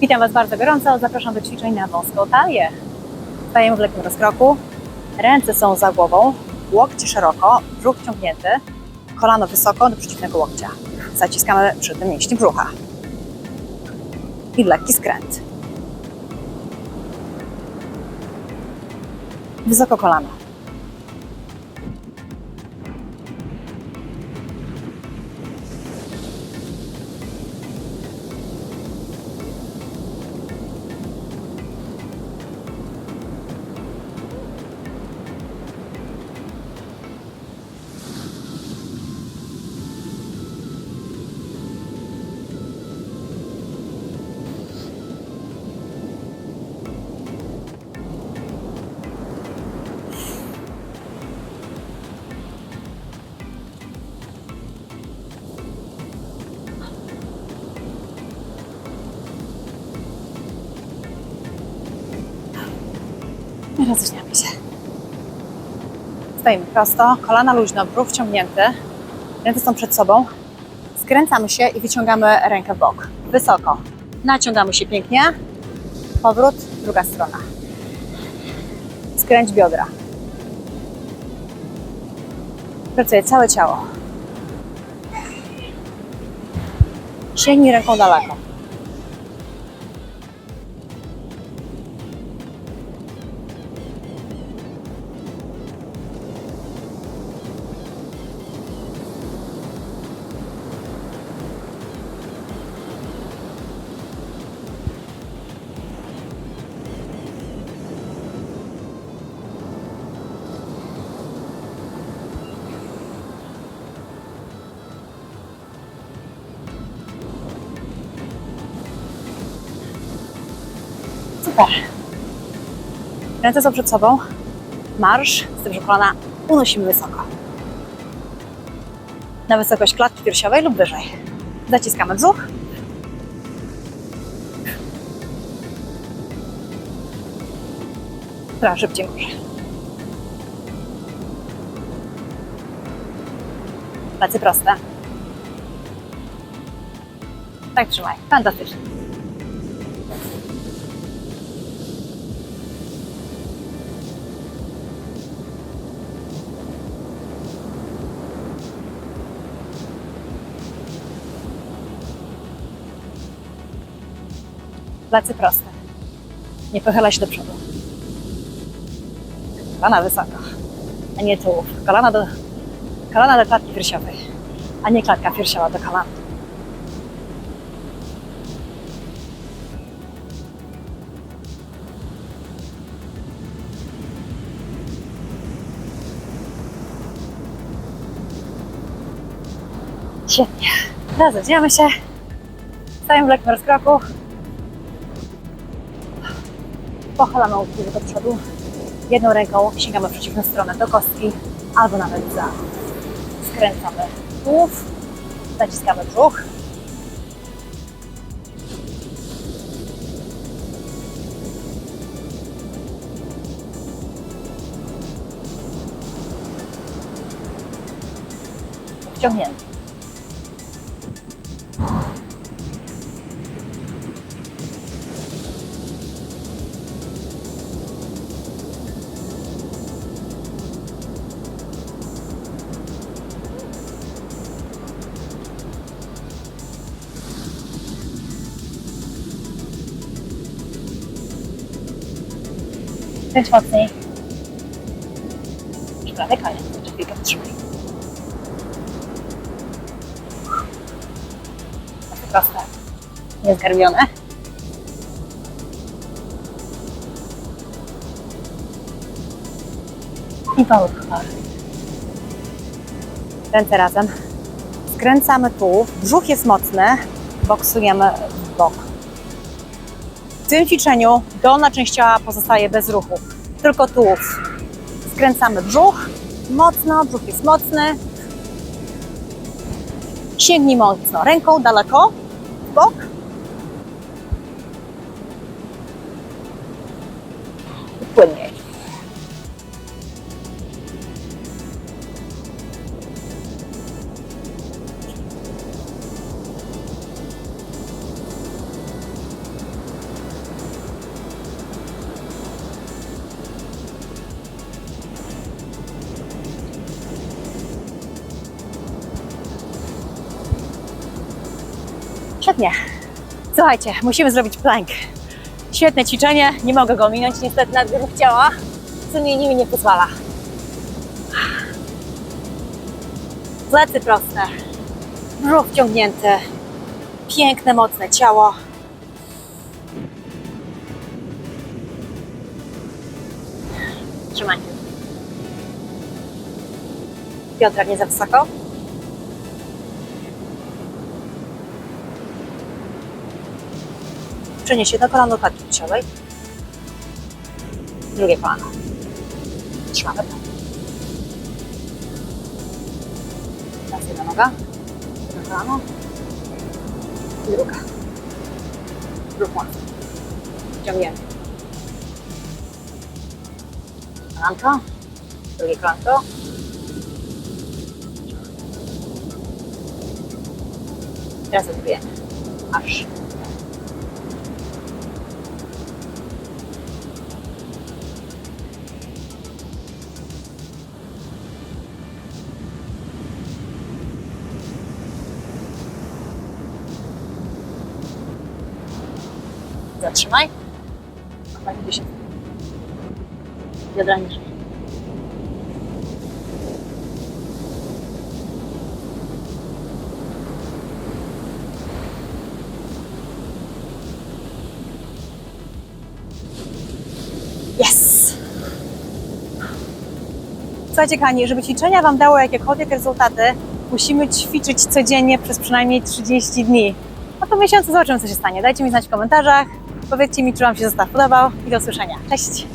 Witam Was bardzo gorąco. Zapraszam do ćwiczeń na wąską talię. Stajemy w lekkim rozkroku. Ręce są za głową, łokcie szeroko, brzuch wciągnięty, kolano wysoko do przeciwnego łokcia. Zaciskamy przy tym mięśnie brzucha. I lekki skręt. Wysoko kolano. I Roześmiamy się. Stoimy prosto, kolana luźno, brzuch wciągnięty, ręce są przed sobą. Skręcamy się i wyciągamy rękę w bok. Wysoko. Naciągamy się pięknie. Powrót, druga strona. Skręć biodra. Pracuje całe ciało. Sięgnij ręką daleko. Super. Ręce są przed sobą. Marsz, z tym, że kolana unosimy wysoko. Na wysokość klatki piersiowej lub wyżej. Zaciskamy brzuch. Trochę szybciej może. Plecy proste. Tak trzymaj. Fantastycznie. Plecy proste. Nie pochyla się do przodu. Kolana wysoko, a nie tułów. Kolana do, kolana do klatki piersiowej, a nie klatka piersiowa do kolan. Świetnie. Rozejdziemy się. Stajemy w lekkim rozkroku. Pochylamy łódki do przodu. Jedną ręką sięgamy w przeciwną stronę do kostki, albo nawet za. Skręcamy tułów, zaciskamy brzuch. Wciągnięty. Kręć mocniej. Koniec. Jeszcze chwilkę wytrzymaj. Takie proste. Niezgarbione. I chyba. Ręce razem. Skręcamy tułów. Brzuch jest mocny. Boksujemy w bok. W tym ćwiczeniu dolna część ciała pozostaje bez ruchu, tylko tułów. Skręcamy brzuch, mocno, brzuch jest mocny. Sięgnij mocno ręką daleko, w bok. Płynniej. Świetnie. Słuchajcie, musimy zrobić plank. Świetne ćwiczenie, nie mogę go minąć, niestety nadgorów ciała, co mi nimi nie pozwala. Plecy proste, brzuch wciągnięty, piękne, mocne ciało. Trzymaj. Piątra nie za wysoko. Przenieś jedno kolano do klatki piersiowej. Drugie kolano. Trzymamy. Teraz jedna noga. Jedno kolano. I druga. Brzuch mocno. Ciągnięty. Kolanko. Drugie kolanko. Teraz odbijemy. Aż. Zatrzymaj. Machaj 10. Biodra niżej. Yes! Słuchajcie, kochani, żeby ćwiczenia Wam dały jakiekolwiek rezultaty, musimy ćwiczyć codziennie przez przynajmniej 30 dni. A po miesiącu zobaczymy, co się stanie. Dajcie mi znać w komentarzach. Powiedzcie mi, czy Wam się zestaw podobał i do usłyszenia. Cześć!